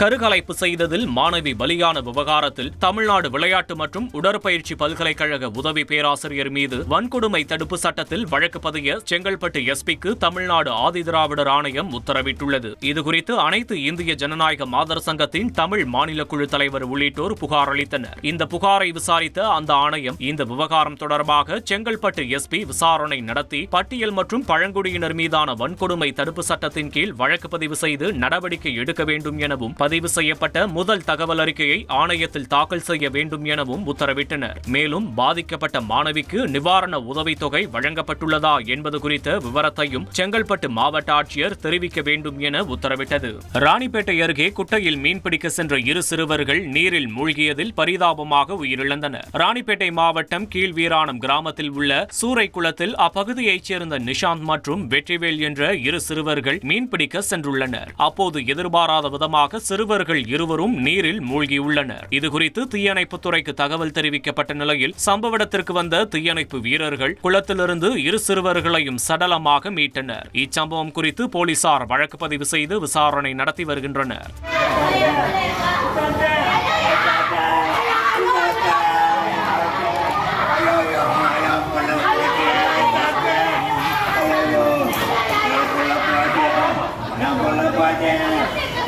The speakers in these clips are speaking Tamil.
கருகலைப்பு செய்ததில் மாணவி பலியான விவகாரத்தில் தமிழ்நாடு விளையாட்டு மற்றும் உடற்பயிற்சி பல்கலைக்கழக உதவி பேராசிரியர் மீது வன்கொடுமை தடுப்பு சட்டத்தில் வழக்கு பதிய செங்கல்பட்டு எஸ்பிக்கு தமிழ்நாடு ஆதிதிராவிடர் ஆணையம் உத்தரவிட்டுள்ளது. இதுகுறித்து அனைத்து இந்திய ஜனநாயக மாதர் சங்கத்தின் தமிழ் மாநில குழு தலைவர் உள்ளிட்டோர் புகார் அளித்தனர். இந்த புகாரை விசாரித்த அந்த ஆணையம் இந்த விவகாரம் தொடர்பாக செங்கல்பட்டு எஸ்பி விசாரணை நடத்தி பட்டியல் மற்றும் பழங்குடியினர் மீதான வன்கொடுமை தடுப்பு சட்டத்தின் கீழ் வழக்கு பதிவு செய்து நடவடிக்கை எடுக்க வேண்டும் எனவும் பதிவு செய்யப்பட்ட முதல் தகவல் அறிக்கையை ஆணையத்தில் தாக்கல் செய்ய வேண்டும் எனவும் உத்தரவிட்டனர். மேலும் பாதிக்கப்பட்ட மாணவிக்கு நிவாரண உதவித்தொகை வழங்கப்பட்டுள்ளதா என்பது குறித்த விவரத்தையும் செங்கல்பட்டு மாவட்ட ஆட்சியர் தெரிவிக்க வேண்டும் என உத்தரவிட்டது. ராணிப்பேட்டை அருகே குட்டையில் மீன்பிடிக்க சென்ற இரு சிறுவர்கள் நீரில் மூழ்கியதில் பரிதாபமாக உயிரிழந்தனர். ராணிப்பேட்டை மாவட்டம் கீழ்வீராணம் கிராமத்தில் உள்ள சூறைக்குளத்தில் அப்பகுதியைச் சேர்ந்த நிஷாந்த் மற்றும் வெற்றிவேல் என்ற இரு சிறுவர்கள் மீன்பிடிக்க சென்றுள்ளனர். அப்போது எதிர்பாராத விதமாக சிறு சிறுவர்கள் இருவரும் நீரில் மூழ்கியுள்ளனர். இதுகுறித்து தீயணைப்புத்துறைக்கு தகவல் தெரிவிக்கப்பட்ட நிலையில் சம்பவ இடத்திற்கு வந்த தீயணைப்பு வீரர்கள் குளத்திலிருந்து இரு சிறுவர்களையும் சடலமாக மீட்டனர். இச்சம்பவம் குறித்து போலீசார் வழக்கு பதிவு செய்து விசாரணை நடத்தி வருகின்றனர். Yeah.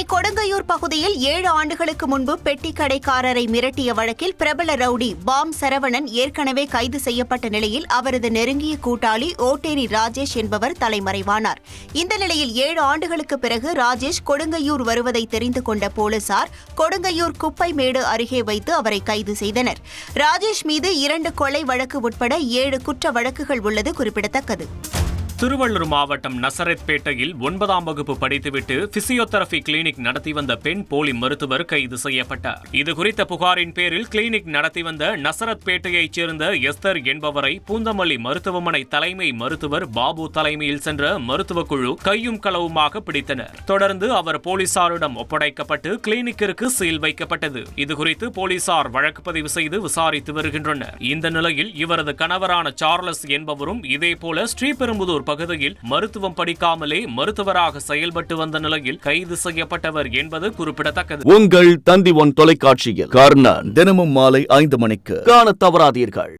சென்னை கொடுங்கையூர் பகுதியில் ஏழு ஆண்டுகளுக்கு முன்பு பெட்டி கடைக்காரரை மிரட்டிய வழக்கில் பிரபல ரவுடி பாம் சரவணன் ஏற்கனவே கைது செய்யப்பட்ட நிலையில் அவரது நெருங்கிய கூட்டாளி ஓட்டேரி ராஜேஷ் என்பவர் தலைமறைவானார். இந்த நிலையில் ஏழு ஆண்டுகளுக்கு பிறகு ராஜேஷ் கொடுங்கையூர் வருவதை தெரிந்து கொண்ட போலீசார் கொடுங்கையூர் குப்பைமேடு அருகே வைத்து அவரை கைது செய்தனர். ராஜேஷ் மீது இரண்டு கொலை வழக்கு உட்பட ஏழு குற்ற வழக்குகள் உள்ளது குறிப்பிடத்தக்கது. திருவள்ளூர் மாவட்டம் நசரத்பேட்டையில் ஒன்பதாம் வகுப்பு படித்துவிட்டு பிசியோதெரபி கிளினிக் நடத்தி வந்த பெண் போலி மருத்துவர் கைது செய்யப்பட்டார். இது குறித்த புகாரின் பேரில் கிளினிக் நடத்தி வந்த நசரத்பேட்டையைச் சேர்ந்த எஸ்தர் என்பவரை பூந்தமல்லி மருத்துவமனை தலைமை மருத்துவர் பாபு தலைமையில் சென்ற மருத்துவக் குழு கையும் களவுமாக பிடித்தனர். தொடர்ந்து அவர் போலீசாரிடம் ஒப்படைக்கப்பட்டு கிளினிக்கிற்கு சீல் வைக்கப்பட்டது. இதுகுறித்து போலீசார் வழக்கு பதிவு செய்து விசாரித்து வருகின்றனர். இந்த நிலையில் இவரது கணவரான சார்லஸ் என்பவரும் இதேபோல ஸ்ரீபெரும்புதூர் பகுதியில் மருத்துவம் படிக்காமலே மருத்துவராக செயல்பட்டு வந்த நிலையில் கைது செய்யப்பட்டவர் என்பது குறிப்பிடத்தக்கது. உங்கள் தந்தி ஒன் தொலைக்காட்சியில். கர்ணன் தினமும் மாலை ஐந்து மணிக்கு. காண தவறாதீர்கள்.